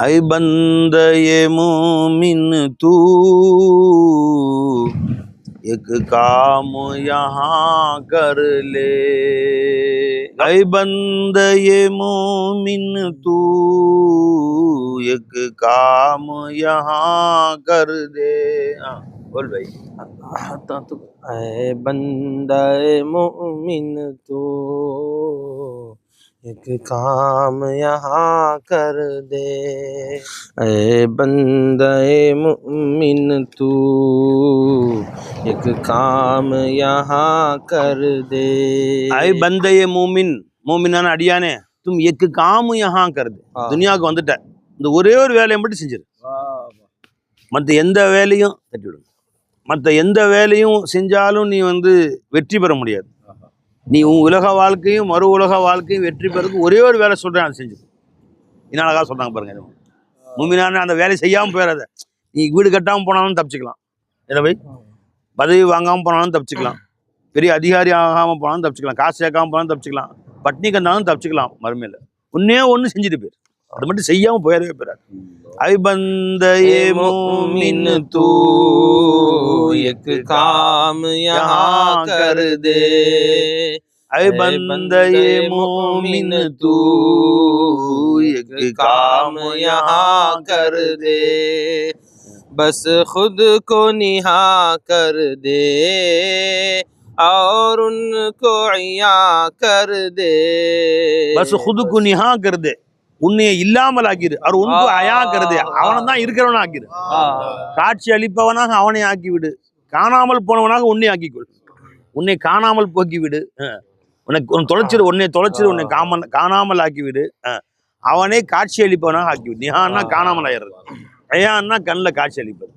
اے بند مومن تو۔ ایک کام یہاں کر لے۔ اے بند یہ مومن تو۔ ایک کام یہاں کر دے۔ ہاں، بول بھائی۔ اے بندہ مومن تو۔ एक काम यहाँ कर दे ऐ बंदा मोमिन तू एक काम यहाँ कर दे ஐ பந்தைய மூமின் மூமினான அடியானே தும் எக்கு காமு யஹா கருது ஆ. துனியாவுக்கு வந்துட்ட இந்த ஒரே ஒரு வேலையை மட்டும் செஞ்சிரு மற்ற எந்த வேலையும் தட்டி விடுங்க மற்ற எந்த வேலையும் செஞ்சாலும் நீ வந்து வெற்றி பெற முடியாது நீ உன் உலக வாழ்க்கையும் மறு உலக வாழ்க்கையும் வெற்றி பெறதுக்கு ஒரே ஒரு வேலை சொல்கிறேன் அதை செஞ்சு இன்னும் அழகாக சொல்கிறாங்க பாருங்க இது. மூமினான அந்த வேலையை செய்யாமல் போயிடாத நீ வீடு கட்டாமல் போனாலும் தப்பிச்சுக்கலாம். இல்லை போய் பதவி வாங்காமல் போனாலும் தப்பிச்சுக்கலாம். பெரிய அதிகாரி ஆகாமல் போனாலும் தப்பிச்சுக்கலாம். காசு சேர்க்காமல் போனாலும் தப்பிச்சுக்கலாம். பட்னி கண்டாலும் தப்பிச்சுக்கலாம் மறுமையில். ஒன்றே ஒன்று செஞ்சுட்டு போயிரு. அது மட்டும் செய்யாம போயிடவே போறாரு ஐபந்தயே مومن تو ایک کام یہاں کر دے اے بندے تو کام یہاں کر دے بس خود کو نہا کر دے اور ان کو عیا کر دے بس خود کو نہا کر دے உன்னைய இல்லாமல் ஆக்கிரு. அவர் உனக்கு ஆ. அயா கருது அவனை தான் இருக்கிறவனா ஆக்கிரு காட்சி அளிப்பவனாக அவனை ஆக்கி விடு காணாமல் போனவனாக உன்னை ஆக்கிக்கொள். உன்னை காணாமல் போக்கி விடு அஹ். உனக்கு உன் தொலைச்சிரு. உன்னை தொலைச்சிரு. உன்னை காம காணாமல் ஆக்கி விடு அஹ். அவனே காட்சி அளிப்பவனாக ஆக்கி விடு நிஹான்னா காணாமல் ஆயிடுறது. அயான்னா கண்ணில் காட்சி அளிப்பது.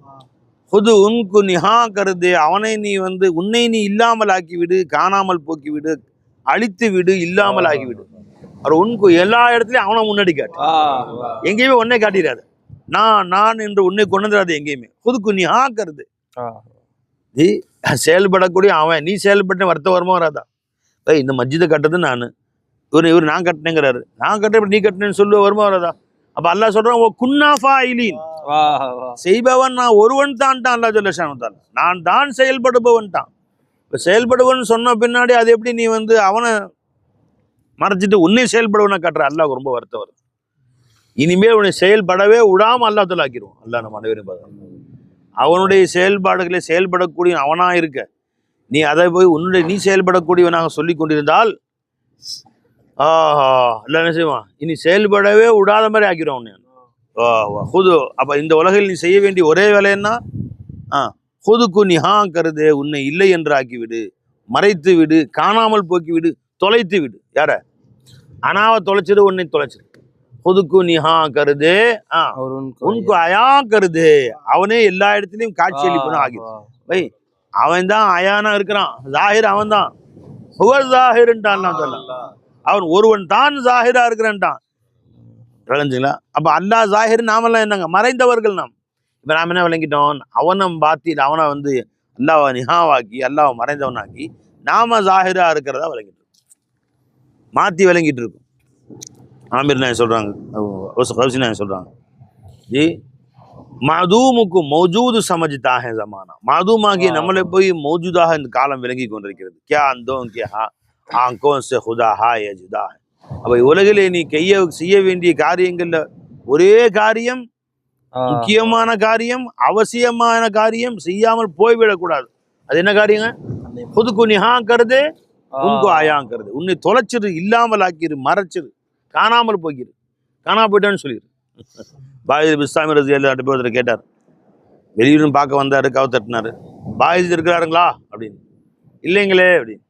புது உன்கு நிஹா கருது. அவனை நீ வந்து உன்னை நீ இல்லாமல் ஆக்கி விடு காணாமல் போக்கி விடு அழித்து விடு இல்லாமல் ஆக்கி விடு அவர் உன்கு எல்லா இடத்துலயும் அவனை முன்னாடி காட்டு. எங்கேயுமே உன்னை காட்டிடாது. நான் நான் என்று உன்னை கொண்டு வந்துடாது எங்கேயுமே. புதுக்கு நீ ஆக்கிறது. நீ செயல்படக்கூடிய அவன் நீ செயல்பட்ட வருத்தம் வருமா வராதா? ஏய் இந்த மஸ்ஜிதை கட்டுறது நான். இவர் இவர் நான் கட்டினேங்கிறாரு. நான் கட்ட நீ கட்டினேன்னு சொல்லுவ வருமா வராதா? அப்ப அல்லாஹ் சொல்றான் ஓ குன்னாஃபா இலீன் செய்பவன் நான் ஒருவன் தான் தான் அல்லா சொல்ல நான் தான் செயல்படுபவன் தான் இப்போ செயல்படுவன் சொன்ன பின்னாடி அது எப்படி நீ வந்து அவனை மறைச்சிட்டு உன்னை செயல்படுவனை காட்டுற அல்லாஹ் ரொம்ப வருத்தம் வருது. இனிமேல் உன்னை செயல்படவே விடாம அல்லா தொல்ல ஆக்கிடுவோம் அல்லாஹ் நம்ம அனைவரும் அவனுடைய செயல்பாடுகளை செயல்படக்கூடிய அவனா இருக்க. நீ அதை போய் உன்னுடைய நீ செயல்படக்கூடியவனாக சொல்லி கொண்டிருந்தால் ஆஹா இல்லை என்ன செய்வான்? இனி செயல்படவே விடாத மாதிரி ஆக்கிடுவான் உன்னை. வா ஹுது. அப்போ இந்த உலகில் நீ செய்ய வேண்டிய ஒரே வேலைன்னா ஆ ஹுதுக்கு நிஹா கருது உன்னை இல்லை என்று ஆக்கிவிடு. மறைத்து விடு. காணாமல் போக்கி விடு தொலைத்து விடு. யார? அனாவை தொலைச்சிரு உன்னை தொலைச்சிரு புதுக்கு நிஹா கருது உனக்கு அயா கருது. அவனே எல்லா இடத்துலயும் காட்சி அளிப்பன ஆகிது. பை அவன் தான் அயானா இருக்கிறான். ஜாகிர் அவன் தான் புகழ் ஜாகிர்ன்றான் அவன் ஒருவன் தான் ஜாகிரா இருக்கிறான்ட்டான். விளைஞ்சுங்களா அப்போ அல்லா ஜாகிர் நாமெல்லாம் என்னங்க? மறைந்தவர்கள் நாம். இப்ப நாம என்ன விளங்கிட்டோம்? அவனம் பாத்தி அவனை வந்து அல்லாவை நிஹாவாக்கி அல்லாவை மறைந்தவனாக்கி நாம ஜாகிரா இருக்கிறதா விளங்கிட்டோம். இருக்கோம். மாத்தி விளங்கிட்டு இருக்கோம் ஆமீர் நாயன் சொல்றாங்க. கௌசி- கௌசி நாயன் சொல்றாங்க. ஜி மதூமுக்கு மௌஜூது சமஜிதா ஹே ஜமானா. மதூமாகிய நம்மளை போய் மௌஜூதாக இந்த காலம் விளங்கி கொண்டிருக்கிறது. கியா அந்தோம் கே ஹா ஆங்கோ சே ஹுதா ஹா ஏ ஜுதா ஹை. அப்ப உலகிலே நீ கைய செய்ய வேண்டிய காரியங்கள்ல ஒரே காரியம் முக்கியமான காரியம் அவசியமான காரியம் செய்யாமல் போய்விடக்கூடாது. அது என்ன காரியங்க? புதுக்கு நிஹா கருது ஆயாங்கிறது. உன்னை தொலைச்சிரு இல்லாமல் ஆக்கிரு மறைச்சிரு. காணாமல் போக்கிரு காணாம போயிட்டான்னு சொல்லிடு பாயிது பிஸ்தாமி ரசி ரெண்டு பேர் கேட்டார். வெளியூரும் பார்க்க வந்தாரு கவ தட்டினாரு. பாயிது இருக்கிறாருங்களா? அப்படின்னு. இல்லைங்களே அப்படின்னு.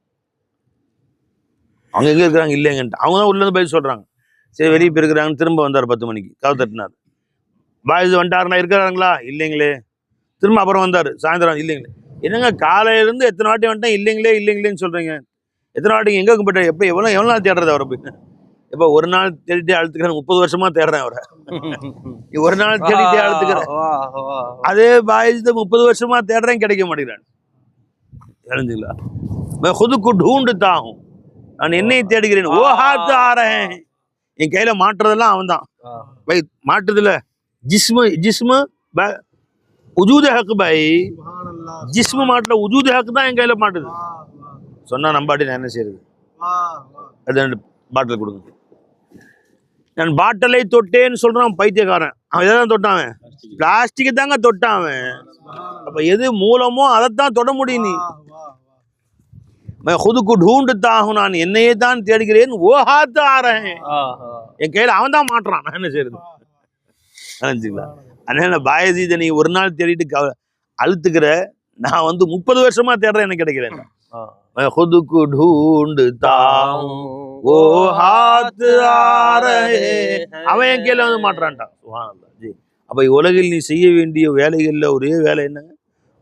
அவங்க எங்கே இருக்கிறாங்க? இல்லைங்கன்ட்டு. அவங்க தான் உள்ள இருந்து பதில் சொல்றாங்க. சரி வெளியே போயிருக்கிறாங்க திரும்ப வந்தார் பத்து மணிக்கு. கவு தட்டினார். பாயிது வந்துட்டாருனா இருக்கிறாருங்களா? இல்லைங்களே. திரும்ப அப்புறம் வந்தார். சாயந்தரம் இல்லைங்களே. என்னங்க காலையில இருந்து எத்தனை வாட்டி வந்துட்டேன்? இல்லைங்களே இல்லைங்களேன்னு சொல்றீங்க. எத்தனை வாட்டி எங்கே போயிட்டு எப்போ எவ்வளோ எவ்வளோ நாள் தேடுறது அவரை போய்? இப்போ ஒரு நாள் தேடிட்டே அழுத்துக்கிறேன் முப்பது வருஷமா தேடுறேன் அவரை. ஒரு நாள் தேடிட்டே அழுத்துக்கிறேன். அதே பாய்ஜித்து முப்பது வருஷமா தேடுறேன் கிடைக்க மாட்டேங்கிறான் தெரிஞ்சுங்களா? குதுக்கு டூண்டு தாகும். நான் என்னை தேடுகிறேன். ஓ ஹாத்து ஆறேன். என் கையில மாட்டுறதெல்லாம் அவன் தான் பை மாட்டுதுல. ஜிஸ்மு ஜிஸ்மு உஜூது ஹக்கு பை. ஜிஸ்மு மாட்டுல உஜூது ஹக்கு தான் என் கையில மாட்டுது. சொன்னா நம்பாட்டி நான் என்ன செய்யறது அது ரெண்டு பாட்டில் கொடுங்க நான் பாட்டிலை தொட்டேன்னு சொல்றான் பைத்தியக்காரன் அவன் எதை தான் தொட்டான் அவன் பிளாஸ்டிக்கை தாங்க தொட்டான் அவன் அப்ப எது மூலமோ அதைத்தான் தொட முடியும் நீ मैं खुद को ढूंढता हूं நான் என்னையே தான் தேடுகிறேன் ஓ ஹாத்து ஆறேன் என் கையில அவன் தான் மாட்டுறான் நான் என்ன செய்யறது நினைச்சுங்களா அதனால பாயசீதை நீ ஒரு நாள் தேடிட்டு கவ- அழுத்துக்கிற நான் வந்து முப்பது வருஷமா தேடுறேன் எனக்கு கிடைக்கிறேன் मैं खुद को ढूंढता हूं ஓ ஹாத் ஆரே அவன் என் கையில வந்து மாட்டுறான்டா சுப்ஹானல்லாஹ். ஜி அப்ப உலகில் நீ செய்ய வேண்டிய வேலைகள்ல ஒரே வேலை என்னங்க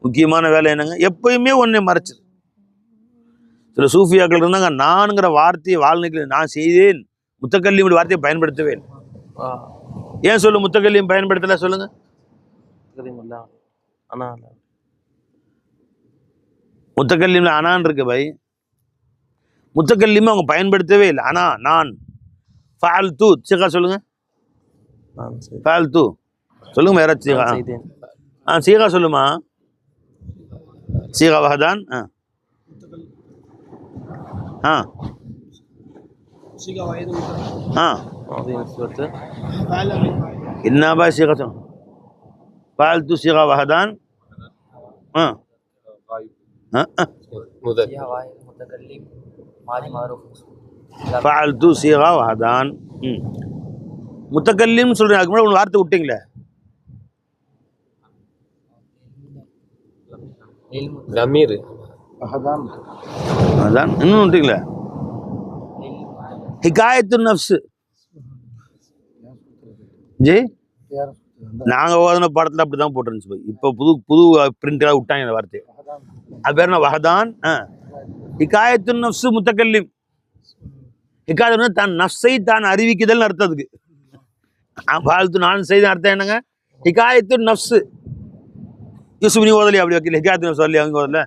முக்கியமான வேலை என்னங்க எப்பயுமே உன்னை மறைச்சிரு சில சூஃபியாக்கள் இருந்தாங்க நான்ங்கிற வார்த்தையை வாழ்நிலை நான் செய்தேன் முத்தக்கல்லியோட வார்த்தையை பயன்படுத்தவே இல்லை ஏன் சொல்லு முத்தக்கல்லியும் பயன்படுத்தல சொல்லுங்க முத்தக்கல்லிமில் அனான் இருக்கு பை முத்தக்கல்லிமை அவங்க பயன்படுத்தவே இல்லை. அனா நான். ஃபால் தூ சீக்கா சொல்லுங்க ஃபால் தூ சொல்லுங்க வேற சீகா. ஆ சீகா சொல்லுமா? சீகா வஹதான். ஆ. ஆ. ஆ. என்னப்பா சீகா சொல்லுங்க ஃபால் தூ சீகா வஹதான். ஆ. واحد متكلم ماضي معروف فعلت صيغة وهدان ம். முத்தக்கல்லிம் சொல்றேன் அதுக்கு முன்னாடி ஒரு வார்த்தை விட்டீங்களே علم லமீர் அதான் இன்னும் விட்டீங்களே ஹிகாயத்து நப்சு ஜி நாங்க ஓதுன படத்துல அப்படிதான் போட்டுருந்துச்சு போய் இப்போ புது புது பிரிண்டரா விட்டாங்க இந்த வார்த்தையை அது பேர் என்ன வஹதான் ஹிகாயத்து நஃப்ஸு முத்தக்கல்லிம் ஹிகாயத்து தான் நஃப்ஸை தான் அறிவிக்குதல் அர்த்தம் அதுக்கு. வாழ்த்து நான் செய்த அர்த்தம் என்னங்க? ஹிகாயத்து நஃப்ஸு. யூசுப் நீ ஓதலையா அப்படி வைக்கல? ஹிகாயத்து நஃப்ஸ் வரலையா அவங்க ஓதல?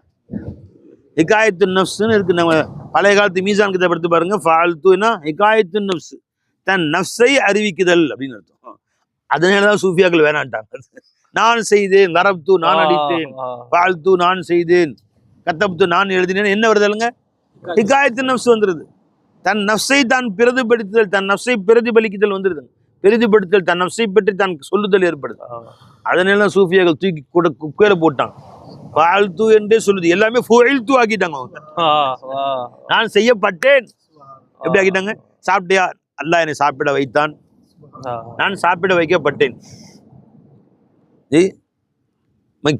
ஹிகாயத்து நஃப்ஸுன்னு இருக்கு நம்ம பழைய காலத்து மீசான் கிட்ட எடுத்து பாருங்க. ஃபால்த்துனா ஹிகாயத்து நஃப்ஸு. தன் நஃப்ஸை அறிவிக்குதல் அப்படின்னு அர்த்தம். அதனால தான் சூஃபியாக்கள் வேணான்ட்டாங்க. நான் செய்தேன் லரப்து நான் அடித்தேன் வாழ்த்து நான் செய்தேன் கத்தப்து நான் எழுதினேன். என்ன வருதலுங்க ஹிகாயத்து நப்ஸ் வந்துருது. தன் நப்சை தான் பிரதிபலித்தல் தன் நப்சை பிரதிபலிக்குதல் வந்துருது பிரதிபடுத்தல் தன் நப்சை பற்றி தான் சொல்லுதல் ஏற்படுது. அதனால சூஃபியாக்கள் தூக்கி கூட குப்பையில போட்டாங்க. வாழ்த்து என்றே சொல்லுது. எல்லாமே ஃபுழ்த்து ஆக்கிட்டாங்க அவங்க. நான் செய்யப்பட்டேன். எப்படி ஆக்கிட்டாங்க? சாப்பிட்டியா? அல்லாஹ் என்னை சாப்பிட வைத்தான். நான் சாப்பிட வைக்கப்பட்டேன்.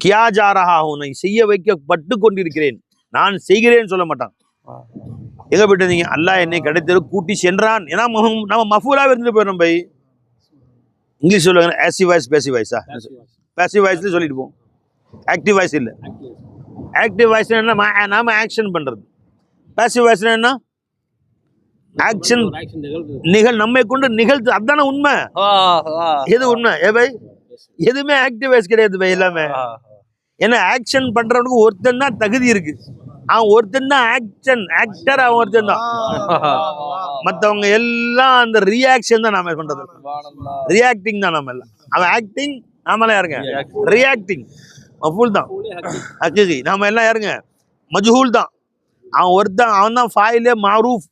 கியாஜாரஹா உன்னை செய்ய வைக்கப்பட்டு கொண்டிருக்கிறேன். நான் செய்கிறேன் சொல்ல மாட்டான். எங்க போயிட்டு அல்லாஹ் என்னை கிடைத்தது கூட்டி சென்றான். ஏன்னா நம்ம மஃபூலாக இருந்துட்டு போயிடும் பை. இங்கிலீஷ் சொல்லுவாங்க ஆசி வாய்ஸ் பேசி வாய்ஸா பேசி வாய்ஸ்ல சொல்லிட்டு போவோம் ஆக்டிவ் வாய்ஸ் இல்லை. ஆக்டிவ் வாய்ஸ் என்ன? நாம ஆக்ஷன் பண்றது. பேசிவ் வாய்ஸ் என்ன? ஆக்ஷன் நிகழ் நம்மை கொண்டு நிகழ்த்து அதானே உண்மை? எது உண்மை? ஏ பை? எதுவுமே ஆக்டிவ் வாய்ஸ் கிடையாது பை எல்லாமே. ஏன்னா ஆக்ஷன் பண்றவனுக்கு ஒருத்தன் தான் தகுதி இருக்கு. அவன் ஒருத்தன் தான் ஆக்ஷன் ஆக்டர் அவன் ஒருத்தன் தான். மத்தவங்க எல்லாம் அந்த ரியாக்ஷன் தான் நாம பண்றது. ரியாக்டிங் தான் நாம எல்லாம். அவன் ஆக்டிங் நாமெல்லாம் யாருங்க? ரியாக்டிங் மஃபூல் தான். ஹக்கீகி நாம எல்லாம் யாருங்க? மஜ்ஹூல் தான். அவன் ஒருத்தன் அவன் தான் ஃபாயிலே மாரூஃப்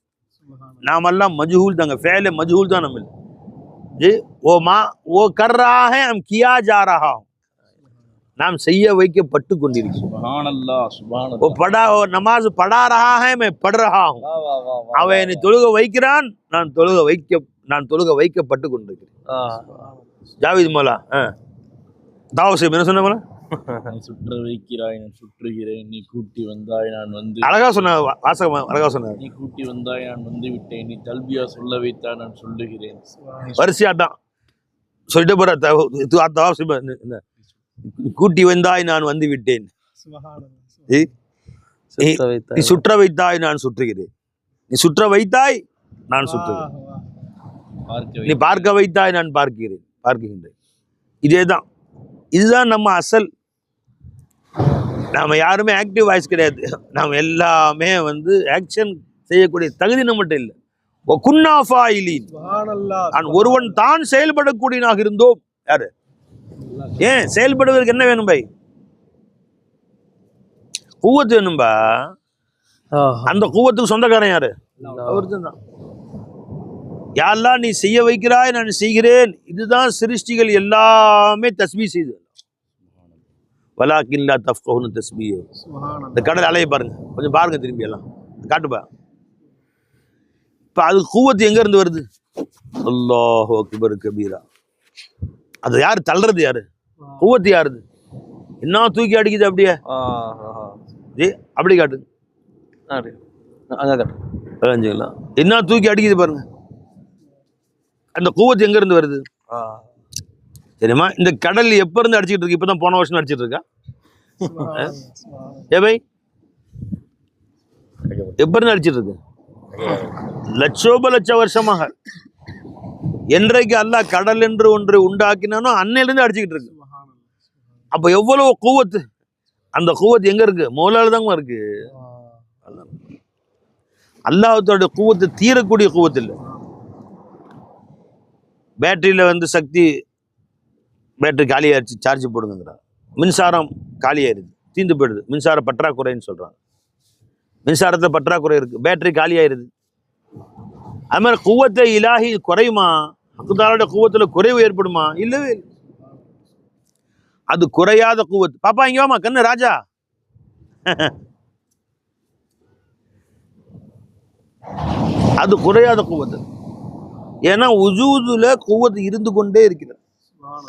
நாமெல்லாம் மஜ்ஹூல் தாங்க ஃபேல மஜ்ஹூல் தான் நம்ம ஜி ஓ மா ஓ கர்ராக நாம் கியா ஜாராக நாம் செய்ய வைக்கப்பட்டு கொண்டிருக்கிறோம். ஓ படா ஓ நமாஸ் படா ரஹாக மே படுறாகும் அவன் என்னை தொழுக வைக்கிறான் நான் தொழுக வைக்க நான் தொழுக வைக்கப்பட்டு கொண்டிருக்கிறேன். ஜாவித் மோலா தாவசேம் என்ன சொன்ன சுற்ற வைக்கிறாய் நான் சுற்றுகிறேன். நீ கூட்டி வந்தாய் நான் வந்து அழகா சொன்ன வாசகம் அழகா சொன்னார் நீ கூட்டி வந்தாய் நான் வந்து விட்டேன். நீ தல்பியா சொல்ல வைத்தாய் நான் சொல்லுகிறேன். வரிசையா தான். சொல்லிட்டு போற கூட்டி வந்தாய் நான் வந்து விட்டேன். நீ சுற்ற வைத்தாய் நான் சுற்றுகிறேன். நீ சுற்ற வைத்தாய் நான் சுற்றுகிறேன். நீ பார்க்க வைத்தாய் நான் பார்க்கிறேன் பார்க்கின்றேன். இதேதான். இதுதான் நம்ம அசல். நாம யாருமே ஆக்டிவ் வாய்ஸ் கிடையாது. நாம் எல்லாமே வந்து ஆக்ஷன் செய்யக்கூடிய தகுதி நம்மகிட்ட இல்லை. ஒருவன் தான் செயல்படக்கூடியனாக இருந்தோம். யாரு? ஏன்? செயல்படுவதற்கு என்ன வேணும் பை கூவத்து வேணும்பா? அந்த கூவத்துக்கு சொந்தக்காரன் யாரு? அவர்தான். யாரெல்லாம் நீ செய்ய வைக்கிறாய் நான் செய்கிறேன். இதுதான் சிருஷ்டிகள் எல்லாமே தஸ்மி செய்து வலாக்கில்லா தஃப்கஹுனு தஸ்மி இந்த கடல் அலைய பாருங்க. கொஞ்சம் பாருங்க திரும்பி எல்லாம். காட்டுப்பா இப்ப அது கூவத்து எங்க இருந்து வருது? அல்லாஹ் அக்பர் கபீரா. அது யாரு தள்ளுறது யாரு? கூவத்து யாருது? என்ன தூக்கி அடிக்குது அப்படியே? ஜி அப்படி காட்டு. அஞ்சுக்கலாம் என்ன தூக்கி அடிக்குது பாருங்க. அந்த கூவத்து எங்க இருந்து வருது? தெரியுமா? இந்த கடல் எப்ப இருந்து அடிச்சுட்டு இருக்கு? இப்பதான் போன வருஷம் அடிச்சிட்டு இருக்கா? ஏ பை? எப்ப இருந்து அடிச்சிட்டு இருக்கு? லட்சோப லட்ச வருஷமாக. என்றைக்கு அல்லாஹ் கடல் என்று ஒன்று உண்டாக்கினானோ அன்னையிலிருந்து அடிச்சுக்கிட்டு இருக்கு. அப்ப எவ்வளவு கூவத்து? அந்த கூவத்து எங்க இருக்கு? மௌலால தாங்க இருக்கு. அல்லாஹத்தோட கூவத்து தீரக்கூடிய கூவத்து இல்லை. பேட்டரியில வந்து சக்தி பேட்டரி காலியாகிடுச்சு சார்ஜ் போடுங்கிறான் மின்சாரம் காலியாயிருது தீந்து போயிடுது. மின்சார பற்றாக்குறைன்னு சொல்றாங்க. மின்சாரத்தை பற்றாக்குறை இருக்கு பேட்டரி காலியாயிருது. அது மாதிரி குவத்தை இலாகி குறையுமா? அக்குதாரோட குவத்தில் குறைவு ஏற்படுமா? இல்லவே இல்லை. அது குறையாத குவத்து பாப்பா இங்கே வாமா கண்ணு ராஜா. அது குறையாத குவத்து. ஏன்னா உஜூதுல குவத்து இருந்து கொண்டே இருக்கிறது.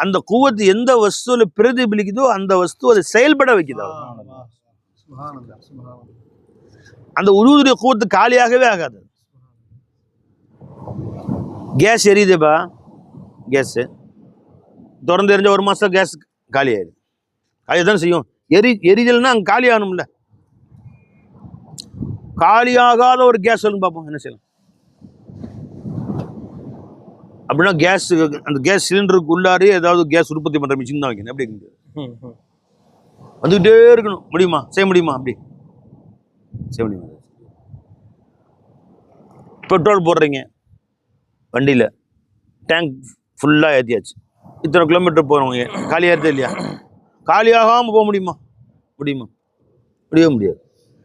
அந்த குவத்து எந்த வஸ்துல பிரதிபலிக்குதோ அந்த வஸ்து அதை செயல்பட வைக்குது அந்த உருவுடைய கூத்து காலியாகவே ஆகாது. கேஸ் எரியுதுப்பா. கேஸு திறந்து எரிஞ்ச ஒரு மாதம் கேஸ் காலி ஆயிடுது காலி தான் செய்யும். எரி எரிதல்னா அங்கே காலி ஆகணும்ல காலியாகாத ஒரு கேஸ் சொல்லுங்க பார்ப்போம் என்ன செய்யலாம்? அப்படின்னா கேஸ் அந்த கேஸ் சிலிண்டருக்கு உள்ளாரே ஏதாவது கேஸ் உற்பத்தி பண்ணுற மிஷின் தான் வைக்கணும். எப்படி இருக்கு வந்துக்கிட்டே இருக்கணும். முடியுமா? செய்ய முடியுமா? அப்படி. செய்ய முடியுமா? பெட்ரோல் போடுறீங்க. வண்டியில். டேங்க் ஃபுல்லாக ஏற்றியாச்சு இத்தனை கிலோமீட்டர் போகிறவங்க காலி ஏறுதே இல்லையா? காலியாகாமல் போக முடியுமா? முடியுமா? முடியவே முடியாது.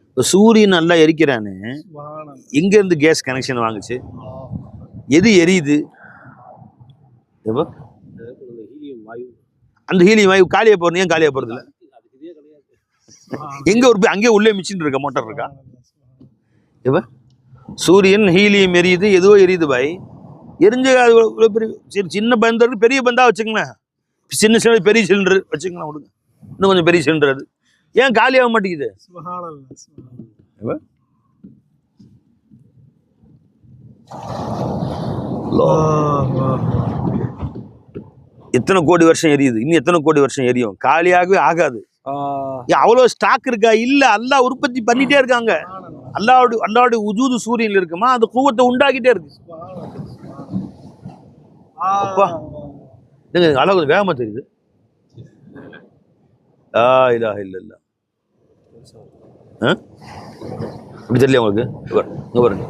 இப்போ சூரியன் நல்லா எரிக்கிறான்னு எங்கேருந்து கேஸ் கனெக்ஷன் வாங்குச்சு? எது எரியுது? எப்போ? அந்த ஹீலியம் வாயு காலியாக போகிறது ஏன் காலியாக போகிறது இல்லை எங்கே ஒரு அங்கேயே உள்ளே மிஷின் இருக்கா? மோட்டார் இருக்கா? இப்போ சூரியன் ஹீலியம் எரியுது. எதுவோ எரியுது பாய். எரிஞ்ச அது இவ்வளோ பெரிய சரி சின்ன பந்தா இருக்கு. பெரிய பந்தா வச்சுங்களேன் சின்ன சின்ன பெரிய சிலிண்டர் வச்சுக்கலாம் விடுங்க. இன்னும் கொஞ்சம் பெரிய சிலிண்டர் அது. ஏன் காலி ஆக மாட்டேங்குது? எத்தனை கோடி வருஷம் எரியுது? இன்னும் எத்தனை கோடி வருஷம் எரியும்? காலியாகவே ஆகாது. அவ்வளோ ஸ்டாக் இருக்கா? இல்ல அல்லாஹ் உற்பத்தி பண்ணிட்டே இருக்காங்க. அல்லாவுடைய அல்லாவுடைய உஜூது சூரியன்ல இருக்குமா? அந்த கூவத்தை உண்டாக்கிட்டே இருக்கு. அப்பா. இதுங்க அளவு கொஞ்சம் வேகமா தெரியுது. ஆ இல்லா இல்ல இல்ல ஆ? இப்படி தெரியல உங்களுக்கு? இங்க பாருங்க.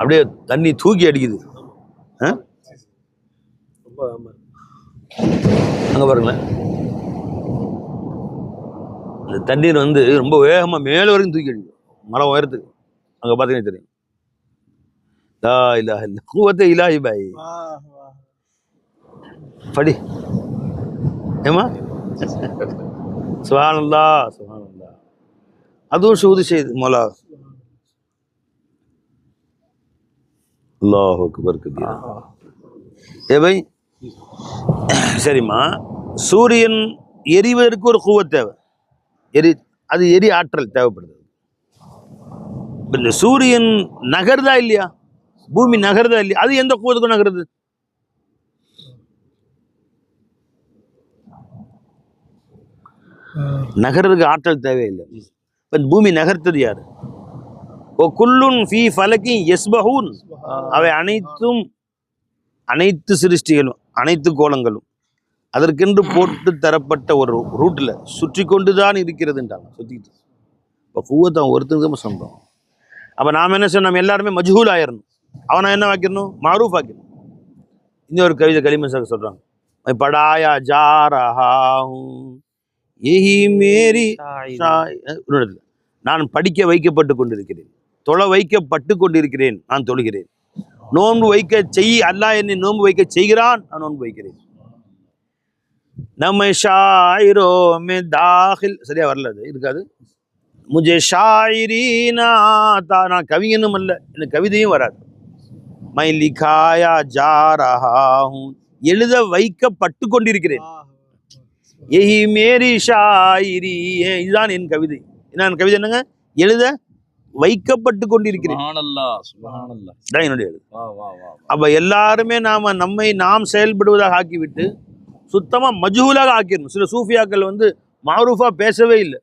அப்படியே தண்ணி தூக்கி அடிக்குது. ஆ? அங்க பாருங்களேன். இந்த தண்ணீர் வந்து ரொம்ப வேகமா மேல வரைக்கும் தூக்கி அடிக்கும். மரம் உயரத்துக்கு. அங்க பாத்தீங்கன்னா தெரியும். லா இலாஹ இல்ல கூவத்தை இலாஹி பாய். படி. ஏமா சுஹானல்லா சுஹானல்லா அதுவும் சூது செய்யுது மொலா. அல்லாஹுக்கு அக்பர் கபீரா. ஏ பை சரிம்மா. சூரியன் எரிவதற்கு ஒரு கூவத் தேவை. எரி அது எரி ஆற்றல் தேவைப்படுது. இந்த சூரியன் நகருதா இல்லையா? பூமி நகருதா இல்லையா? அது எந்த கூவத்துக்கும் நகருது? நகர்றதுக்கு ஆற்றல் தேவையில்லை. இப்ப பூமி நகர்த்தது யாரு? ஓ குல்லுன் ஃபீ ஃபலக்கி எஸ்பஹூன். அவை அனைத்தும் அனைத்து சிருஷ்டிகளும் அனைத்து கோலங்களும் அதற்கென்று போட்டு தரப்பட்ட ஒரு ரூட்டில் சுற்றி கொண்டு தான் இருக்கிறதுன்றாங்க சுற்றிக்கிட்டு இப்போ கூவத்தை அவன் ஒருத்தருக்கு தான் சொந்தம். அப்போ நாம் என்ன செய்யணும் நம்ம எல்லாருமே மஜ்ஹூல் ஆயிடணும் அவனை என்ன வைக்கணும் மாரூஃப் ஆக்கணும் இன்னொரு கவிதை களிம சார் சொல்கிறாங்க படாயா ஜா ரஹா ஏஹி மேரி நான் படிக்க வைக்கப்பட்டு கொண்டிருக்கிறேன். தொலை வைக்கப்பட்டு கொண்டிருக்கிறேன். நான் தொழுகிறேன். நோன்பு வைக்க செய் அல்லாஹ் என்னை நோன்பு வைக்க செய்கிறான் நான் நோன்பு வைக்கிறேன். நம்ம ஷாயிரோ மே தாஹில் சரியா வரல அது இருக்காது. முஜே ஷாயிரீனா தா நான் கவிஞனும் அல்ல எனக்கு கவிதையும் வராது. மை லிகாயா ஜா ரஹாஹும் எழுத வைக்கப்பட்டு கொண்டிருக்கிறேன். எஹி மேரி ஷாயிரி ஏ, இதுதான் என் கவிதை. என்ன கவிதை என்னங்க? எழுத வைக்கப்பட்டு கொண்டிருக்கிறேன் என்னுடைய அப்ப எல்லாருமே நாம நம்மை நாம் செயல்படுவதாக ஆக்கிவிட்டு சுத்தமா மஜ்ஹூலாக ஆக்கிடணும். சில சூஃபியாக்கள் வந்து மாரூஃபா பேசவே இல்லை.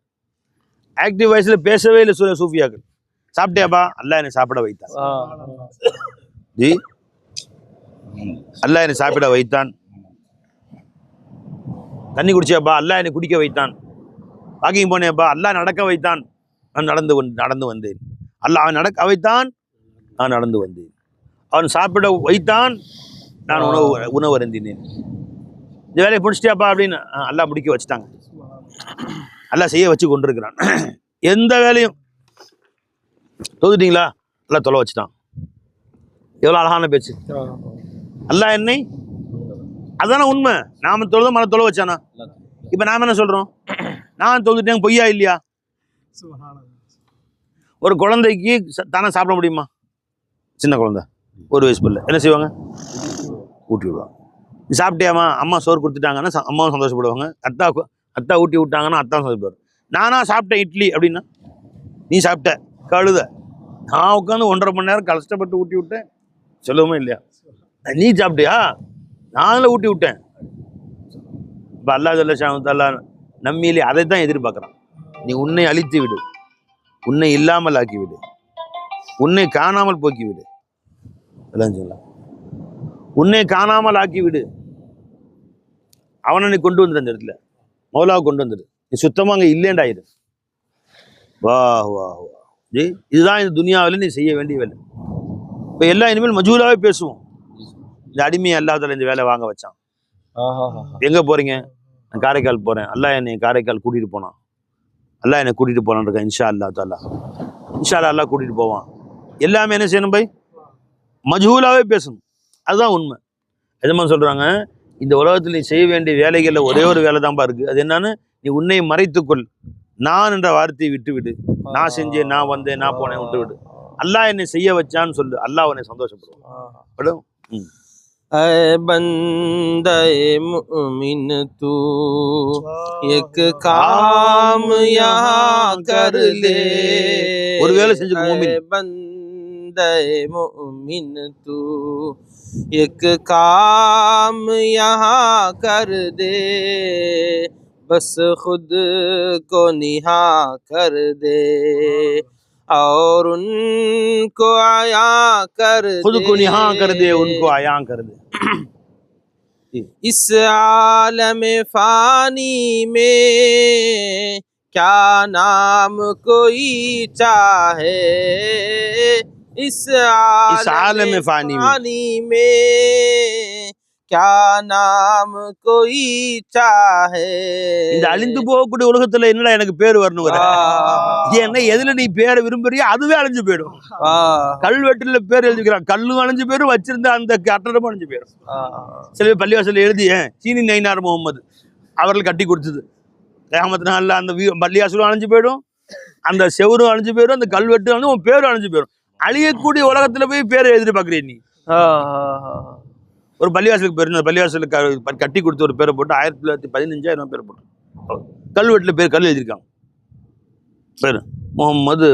ஆக்டிவ் வயசுல பேசவே இல்லை சில சூஃபியாக்கள். சாப்பிட்டியாப்பா? அல்லாஹ் என்னை சாப்பிட வைத்தான். ஜி? அல்லாஹ் என்னை சாப்பிட வைத்தான். தண்ணி குடிச்சியாப்பா? அல்லாஹ் என்னை குடிக்க வைத்தான். வாக்கிங் போனேப்பா? அல்லாஹ் நடக்க வைத்தான். நான் நடந்து நடந்து வந்தேன். அல்லாஹ் அவன் நடக்க வைத்தான் நான் நடந்து வந்தேன். அவன் சாப்பிட வைத்தான் நான் உணவு உணவு அருந்தினேன். இந்த வேலையை முடிச்சிட்டியாப்பா அப்படின்னு "ஆ, அல்லாஹ் முடிக்க வச்சுட்டாங்க. அல்லாஹ் செய்ய வச்சு கொண்டிருக்கிறான். எந்த வேலையும் தொகுதிட்டீங்களா அல்லாஹ் தொலை வச்சுட்டான். எவ்வளோ அழகான பேச்சு. அல்லாஹ் என்னை அதானே உண்மை. நாம தொழுத மன தொலை வச்சானா? இப்போ நாம என்ன சொல்றோம்? நான் தொழுதுட்டேன் பொய்யா இல்லையா? ஒரு குழந்தைக்கு ச- தானே சாப்பிட முடியுமா? சின்ன குழந்தை. ஒரு வயசு பிள்ளை. என்ன செய்வாங்க? ஊட்டி விடுவாங்க. நீ சாப்பிட்டியாமா? அம்மா சோறு கொடுத்துட்டாங்கன்னா அம்மாவும் சந்தோஷப்படுவாங்க. அத்தா அத்தா ஊட்டி விட்டாங்கன்னா அத்தா சந்தோஷப்படுவார். நானா சாப்பிட்டேன் இட்லி அப்படின்னா நீ சாப்பிட்ட கழுத. நான் உட்காந்து ஒன்றரை மணி நேரம் கஷ்டப்பட்டு ஊட்டி விட்டேன். சொல்லவுமே இல்லையா? நீ சாப்பிட்டியா? நானும் ஊட்டி விட்டேன். இப்போ அல்லா ஜல்ல ஷாமத்தல்லா நம்மிலே அதை தான் எதிர்பார்க்குறான். நீ உன்னை அழித்து விடு. உன்னை இல்லாமல் ஆக்கி விடு உன்னை காணாமல் போக்கி விடு அதான் சொல்லலாம் உன்னை காணாமல் ஆக்கி விடு அவனை நீ கொண்டு வந்துடு அந்த இடத்துல. மௌலாவை கொண்டு வந்துடு நீ சுத்தமாக அங்கே இல்லேண்டாயிரு வா வா வா ஜி இதுதான் இந்த துனியாவில் நீ செய்ய வேண்டிய வேலை. இப்போ எல்லாம் இனிமேல் மஜூலாவே பேசுவோம். இந்த அடிமையை அல்லாதல இந்த வேலை வாங்க வச்சான். எங்கே போறீங்க? நான் காரைக்கால் போகிறேன் அல்லாஹ் என்னை காரைக்கால் கூட்டிகிட்டு போனான். அல்லாஹ் என்னை கூட்டிகிட்டு போனான் இருக்கேன் இன்ஷா அல்லா தாலா இன்ஷா அல்லா அல்லாஹ் கூட்டிகிட்டு போவான். எல்லாமே என்ன செய்யணும் பை மஜ்ஹூலாவே பேசணும். அதுதான் உண்மை. எதுமா சொல்கிறாங்க இந்த உலகத்தில் நீ செய்ய வேண்டிய வேலைகளில் ஒரே ஒரு வேலை தான்ப்பா இருக்குது அது என்னன்னு நீ உன்னை மறைத்துக்கொள் நான் என்ற வார்த்தையை விட்டு விடு நான் செஞ்சேன் நான் வந்தேன் நான் போனேன் விட்டு விடு அல்லாஹ் என்னை செய்ய வச்சான்னு சொல்லு. அல்லாஹ் உன்னை சந்தோஷப்படுவான். படும்? اے بندے مؤمن تو ایک کام یہاں کر لے۔ اے بندے مؤمن تو ایک کام یہاں کر دے۔ بس خود کو نہا کر دے۔ اور ان کو آیا کر دے خود کو نہا کر دے ان کو آیا کر دے۔ جی۔ اس عالم فانی میں کیا نام کوئی چاہے؟ اس عالم, فانی, میں, کیا نام کوئی چاہے؟ இந்த அழிந்து போகக்கூடிய உலகத்துல என்னடா எனக்கு பேர் வரணுங்கிற ஏன்னா எதுல நீ பேரை விரும்புறியோ அதுவே அழிஞ்சு போயிடும். கல்வெட்டுல பேர் எழுதிக்கிறான். கல்லும் அழிஞ்சு போயிடும் வச்சிருந்த அந்த கட்டடமும் அழிஞ்சு போயிடும் சில பேர் பள்ளிவாசல்ல எழுதி "ஏன், சீனி நைனார் முகமது அவர்கள் கட்டி கொடுத்தது. கிராமத்து நாளில் அந்த பள்ளிவாசலும் அழிஞ்சு போயிடும் அந்த செவரும் அழிஞ்சு போயிடும் அந்த கல்வெட்டு அழிஞ்சு உன் பேரும் அழிஞ்சு போயிடும் அழியக்கூடிய உலகத்துல போய் பேரை எதிர்பார்க்குறீ நீ? ஒரு பள்ளிவாசலுக்கு பேர் பள்ளிவாசலுக்கு கட்டி கொடுத்த ஒரு பேரை போட்டு ஆயிரத்தி தொள்ளாயிரத்தி பதினஞ்சாயிரம் பேர் போட்டு. கல்வெட்டில் பேர் கல் எழுதியிருக்காங்க. பேர் முகம்மது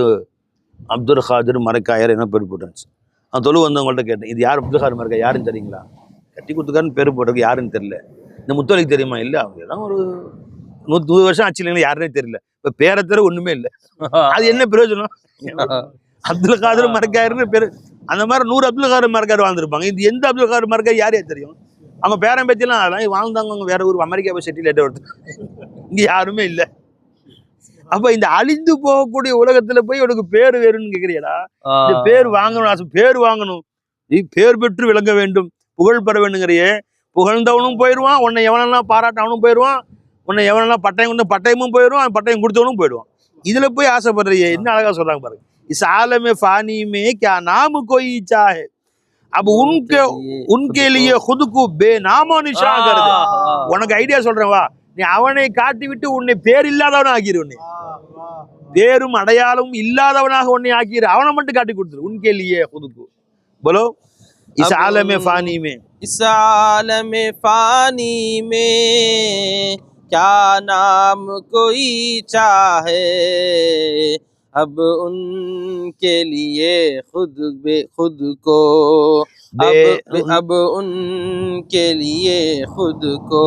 அப்துல் காதிர் மரக்காயர் என்ன பேர் போட்டுருந்துச்சு நான் தொழு வந்தவங்கள்ட்ட கேட்டேன் இது யார் அப்துல் காதர் மரக்கா? யாருன்னு தெரியுங்களா? கட்டி கொடுத்துக்காருன்னு பேர் போட்டிருக்கு யாருன்னு தெரியல. இந்த முத்தொலிக்கு தெரியுமா? இல்லை. அவங்க தான் ஒரு நூற்றி நூறு வருஷம் ஆச்சு இல்லைங்களா? யாருனே தெரியல. இப்போ பேரை தர ஒன்றுமே இல்லை. அது என்ன பிரயோஜனம்? அப்துல் காதர் மரக்காயர்னு பேர். அந்த மாதிரி நூறு அப்துல் காதர் மரக்கார் வாழ்ந்துருப்பாங்க. இது எந்த அப்துல் காதர் மரக்கார் யாரே தெரியும்? அவங்க பேரன் பேத்திலாம் அதெல்லாம் வாழ்ந்தாங்க. அவங்க வேற ஊர் அமெரிக்கா போய் செட்டில் ஒருத்தர் இங்கே யாருமே இல்லை. அப்ப இந்த அழிந்து போகக்கூடிய உலகத்துல போய் உனக்கு பேர் வேணும்னு கேக்குறியடா ஆ. இந்த பேர் வாங்கணும் ஆசை பேர் வாங்கணும் நீ பேர் பெற்று விளங்க வேண்டும் புகழ் பெற வேண்டுங்கிறியே புகழ்ந்தவனும் போயிடுவான் உன்னை எவனெல்லாம் பாராட்டவனும் போயிடுவான் உன்னை எவனெல்லாம் பட்டயம் கொண்டு பட்டயமும் போயிடுவான் பட்டயம் கொடுத்தவனும் போயிடுவான் இதுல போய் ஆசைப்படுறியே என்ன அழகா சொல்றாங்க பாருங்க இஸ் ஆலமே ஃபானிமே क्या नाम कोई इच्छा है अब उनके उनके लिए खुद को बेनामो निशा कर दे உனக்கு ஐடியா சொல்றேன் வா நீ அவனை காட்டி விட்டு உன்னை பேர் இல்லாதவனா ஆக்கிரு உன்னை பேரும் அடையாளமும் இல்லாதவனாக உன்னை ஆக்கிரு அவனை மட்டும் காட்டி கொடுத்துரு உன்கே லியே खुदको बोलो इस अब- आलम फानी में इस आलम फानी में क्या नाम कोई चाहे अब उनके लिए खुद बे खुद को बे- अब अब उनके लिए खुद को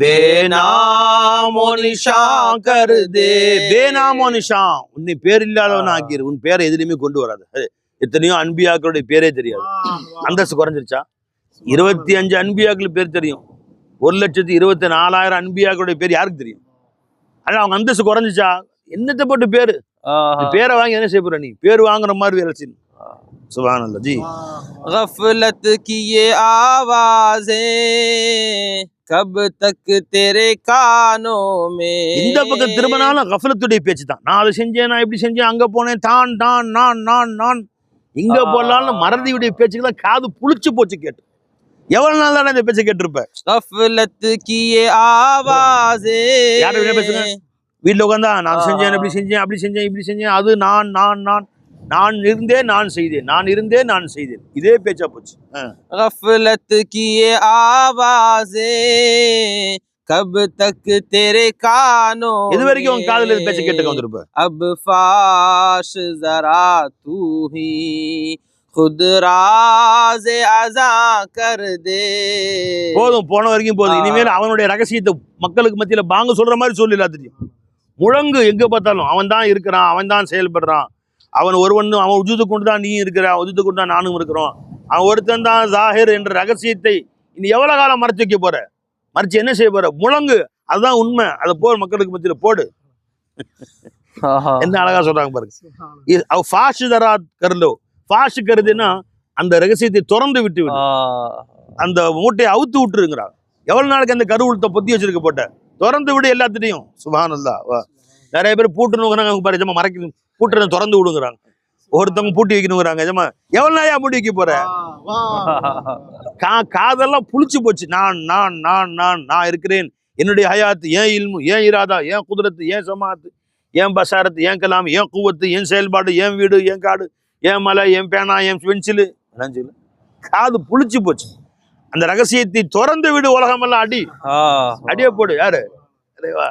बेनामो निशा कर दे बेनामो निशा உன்னை பேர் இல்லாதவன் ஆக்கிரு உன் பேரை எதுலையுமே கொண்டு வராது அது எத்தனையோ அன்பியாக்களுடைய பேரே தெரியாது அந்தஸ்து குறைஞ்சிருச்சா இருபத்தி அஞ்சு அன்பியாக்கள் பேர் தெரியும் ஒரு லட்சத்தி இருபத்தி நாலாயிரம் அன்பியாக்களுடைய பேர் யாருக்கு தெரியும் ஆனா அவங்க அந்தஸ்து குறைஞ்சிச்சா என்னத்தை போட்டு பேரு இந்த பேரை வாங்கி என்ன செய்ய போற நீ பேர் வாங்குற மாதிரி வேலை செய்யணும் சுபானல்ல ஜி गफलत की ये आवाजें कब तक तेरे कानों में இந்த பக்கம் திரும்பினாலும் கஃபலத்துடைய பேச்சு தான் நான் அதை செஞ்சேன் நான் இப்படி செஞ்சேன் அங்க போனேன் தான் தான் நான் நான் நான் இங்க ஆ. போனாலும் மறதியுடைய பேச்சுக்கெல்லாம் காது புளிச்சு போச்சு கேட்டு எவ்வளவு நாள் தானே இந்த பேச்சை கேட்டிருப்ப गफलत की ये யார் வேணா பேசுங்க. வீட்டில் உட்காந்தா நான் செஞ்சேன் இப்படி செஞ்சேன் அப்படி செஞ்சேன் இப்படி செஞ்சேன் அது நான் நான் நான் நான் இருந்தே நான் செய்தேன் நான் இருந்தே நான் செய்தேன். இதே பேச்சா போச்சு. கஃபலத் கியே ஆவாசே கப் தக் தேரே கானோ இது வரைக்கும் உன் காதுல பேச்ச கேட்டு வந்திருப்ப. அப் ஃபாஷ் ஜரா தூ ஹி خود راز அசா கர் தே போதும் போன வரைக்கும் போதும். இனிமேல் அவனுடைய ரகசியத்தை மக்களுக்கு மத்தியில பாங்க சொல்ற மாதிரி சொல்லல தெரியும் முழங்கு எங்க பார்த்தாலும் அவன் தான் இருக்கிறான் அவன் தான் செயல்படுறான். அவன் ஒருவன் அவன் உஜுத்து கொண்டு தான் நீ இருக்கிற உஜுத்து கொண்டு தான் நானும் இருக்கிறோம். அவன் ஒருத்தன் தான் ஜாஹிர் என்ற ரகசியத்தை இனி எவ்வளவு காலம் மறைச்சு வைக்க போற? மறைச்சு என்ன செய்ய போற? முழங்கு. அதுதான் உண்மை. அதை போ மக்களுக்கு மத்தியில போடு. என்ன அழகா சொல்றாங்க பாருங்க. ஃபாஷு தரா கருலோ ஃபாஷு கருதுன்னா அந்த ரகசியத்தை திறந்து விட்டு விடு. அந்த மூட்டையை அவுத்து விட்டுருங்கிறாங்க. எவ்வளவு நாளைக்கு அந்த கருவுளத்தை பொத்தி வச்சிருக்க போட்ட? திறந்து விடு எல்லாத்துட்டையும். சுபானல்லா வா. நிறைய பேர் பூட்டணுங்கிறாங்க அவங்க பாரு ஜமா மறைக்கணும் பூட்டுறத திறந்து விடுங்கிறாங்க. ஒருத்தவங்க பூட்டி வைக்கணுங்கிறாங்க ஜமா எவ்வளவு நாளையா பூட்டி வைக்க போற? கா காதெல்லாம் புளிச்சு போச்சு. நான் நான் நான் நான் நான் இருக்கிறேன். என்னுடைய ஹயாத்து ஏன் இல்மு ஏன் இராதா ஏன் குதிரத்து ஏன் சமாத்து ஏன் பசாரத்து ஏன் கலாம் ஏன் குவத்து ஏன் செயல்பாடு ஏன் வீடு ஏன் காடு ஏன் மலை ஏன் பேனா ஏன் பென்சிலு. பென்சிலு காது புளிச்சு போச்சு. அந்த ரகசியத்தை திறந்து விடு உலகமெல்லாம் அடி அடியே போடு யாரு அரே வா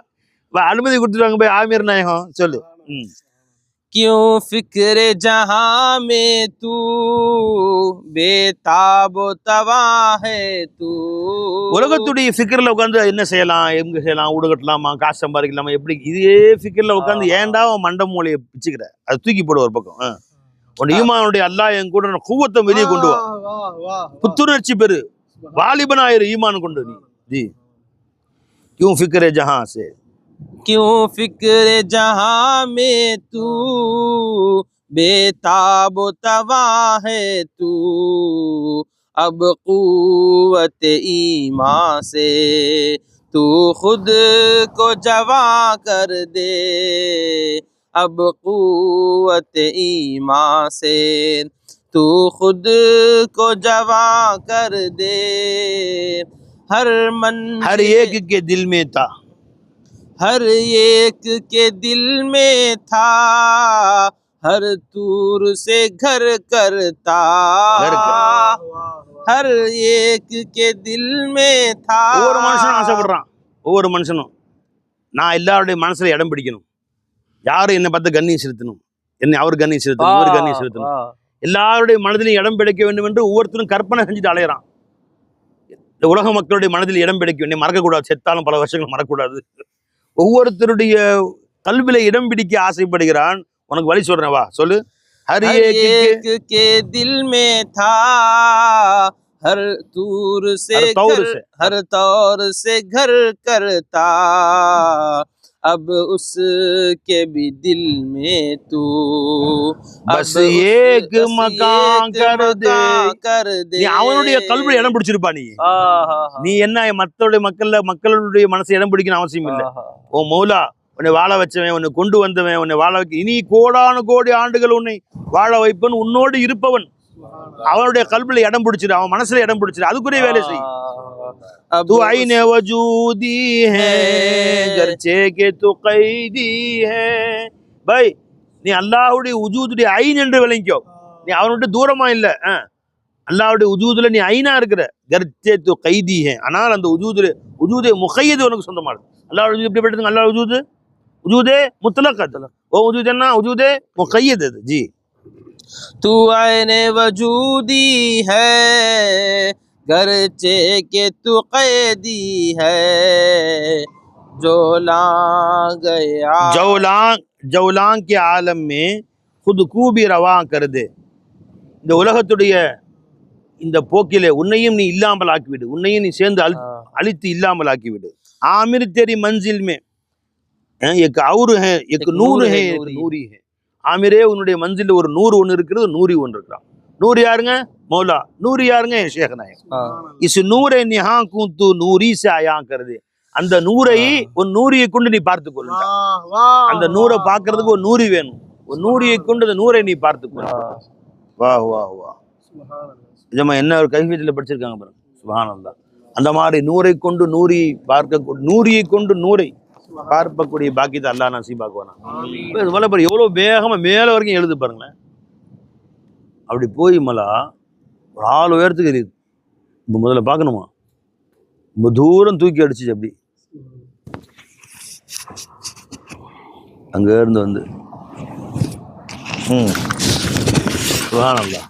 வா அனுமதி கொடுத்துருவாங்க போய் ஆமீர் நாயகம் சொல்லு ம் क्यों फिक्र जहां में तू बेताब तवा है तू உலகத்துடைய ஃபிக்கர்ல உட்காந்து என்ன செய்யலாம் எங்க செய்யலாம் வீடு கட்டலாமா காசு சம்பாதிக்கலாமா எப்படி இதே ஃபிக்கர்ல உட்காந்து ஏன்டா உன் மண்ட மூலையை பிச்சுக்கிற அது தூக்கி போடு ஒரு பக்கம் ஆ. உன் ஈமானுடைய அல்லாஹ் என் கூட நான் கூவத்தை வெளியே கொண்டு வா புத்துணர்ச்சி غالبنا ایمان کنڈو نہیں۔ جی۔ کیوں فکر جہاں سے؟ کیوں فکر جہاں میں تو بے تاب و توا ہے تو؟ اب قوت ایمان سے تو خود کو جوا کر دے۔ اب قوت ایمان سے तू खुद को जवा कर दे हर मन हर एक के दिल में था हर एक के दिल में था हर तूर से घर करता घर हर एक के दिल में था ஒவ்வொரு மனுஷனும் ஆசைப்படுறான் ஒவ்வொரு மனுஷனும் நான் எல்லாருடைய மனசுல இடம் பிடிக்கணும் யாரும் என்னை பார்த்து கண்ணியம் செலுத்தணும் என்னை அவர் கண்ணியம் செலுத்தணும் இவர் கண்ணியம் செலுத்தணும் எல்லாருடைய மனதிலும் இடம் பிடிக்க வேண்டும் என்று ஒவ்வொருத்தரும் கற்பனை செஞ்சுட்டு அலையறான் இந்த உலக மக்களுடைய மனதில் இடம் பிடிக்க வேண்டும் மறக்கக்கூடாது செத்தாலும் பல வருஷங்கள் மறக்கக்கூடாது ஒவ்வொருத்தருடைய கல்வியில இடம் பிடிக்க ஆசைப்படுகிறான் உனக்கு வழி சொல்றேன் வா சொல்லு ஹரி हर एक के दिल में था हर तूर से हर तौर घर से। हर तौर से घर करता अब उसके भी दिल में तू बस अब एक उस- बस मकान एक कर दे। मकान कर दे நீ அவனுடைய கல்வியில இடம் பிடிச்சிருப்பா நீ ஆஹா, நீ என்ன மத்தவருடைய மக்கள்ல மக்களுடைய மனசை இடம் பிடிக்கணும் அவசியம் இல்லை ஆஹா. ஓ மௌலா உன்னை வாழ வச்சவன் உன்னை கொண்டு வந்தவன் உன்னை வாழ வைக்க இனி கோடானு கோடி ஆண்டுகள் உன்னை வாழ வைப்பவன் உன்னோடு இருப்பவன் அவனுடைய கல்வியில இடம் பிடிச்சிரு அவன் மனசுல இடம் பிடிச்சிரு அதுக்குரிய வேலை செய் अब तू उस- आईने वजूदी है गरचे के तू कैदी है பை நீ அல்லாஹ்வுடைய உஜூதுடைய ஐன் என்று விளங்கிக்கோ நீ அவனுடைய தூரமா இல்ல ஆ. அல்லாஹ்வுடைய உஜூதுல நீ ஐனா இருக்கிற கர்ச்சே து கைதி ஹே ஆனால் அந்த உஜூதுல உஜூதே முகையது உனக்கு சொந்தமானது அல்லாஹ் உஜூது எப்படி படுத்துங்க அல்லாஹ் உஜூது உஜூதே முத்தலக்கத்துல ஓ உஜூத் என்ன உஜூதே முகையது அது ஜி तू आयने वजूदी है गरचे के तू कैदी है जो ला गया ஜவுலாங் ஜவுலாங் கே ஆலம் மே खुद கூபி ரவா கருது இந்த உலகத்துடைய இந்த போக்கிலே உன்னையும் நீ இல்லாமல் ஆக்கிவிடு உன்னையும் நீ சேர்ந்து அழி அழித்து இல்லாமல் ஆக்கிவிடு आमिर तेरी मंजिल में हैं, एक और है एक एक नूर नूर है है, एक नूरी। நூரி है ஆமிரே உன்னுடைய மஞ்சில் ஒரு நூறு ஒன்று இருக்கிறது நூரி ஒன்று இருக்கிறான் நூறு யாருங்க? மௌலா. நூறு யாருங்க? ஷேக் நாயக். हाँ, இஸ் நூரை நிஹா கூத்து நூரி சே ஆயா கருது அந்த நூரை உன் நூரியை கொண்டு நீ பார்த்து கொள்ள அந்த நூரை பார்க்கிறதுக்கு ஒரு நூறி வேணும். ஒரு நூரியை கொண்டு அந்த நூரை நீ பார்த்து கொள்ள। வா வா வா. நிஜமா என்ன ஒரு கைவியத்தில் படிச்சிருக்காங்க பாருங்க. சுபஹானல்லாஹ் அந்த மாதிரி நூரை கொண்டு நூரி பார்க்க நூரியை கொண்டு நூரை பார்க்கக்கூடிய பாக்கியத்தை அல்லாஹ் நசீபாக்குவானா? இது போல எவ்வளோ வேகமா மேல வரைக்கும் எழுது பாருங்களேன். அப்படி போய் மலா ஒரு ஆள் உயரத்துக்கு எரியுது. இப்போ முதல்ல பார்க்கணுமா? ரொம்ப தூரம் தூக்கி அடிச்சுச்சு அப்படி. அங்கேருந்து வந்து. ம். சுகானம்தான்.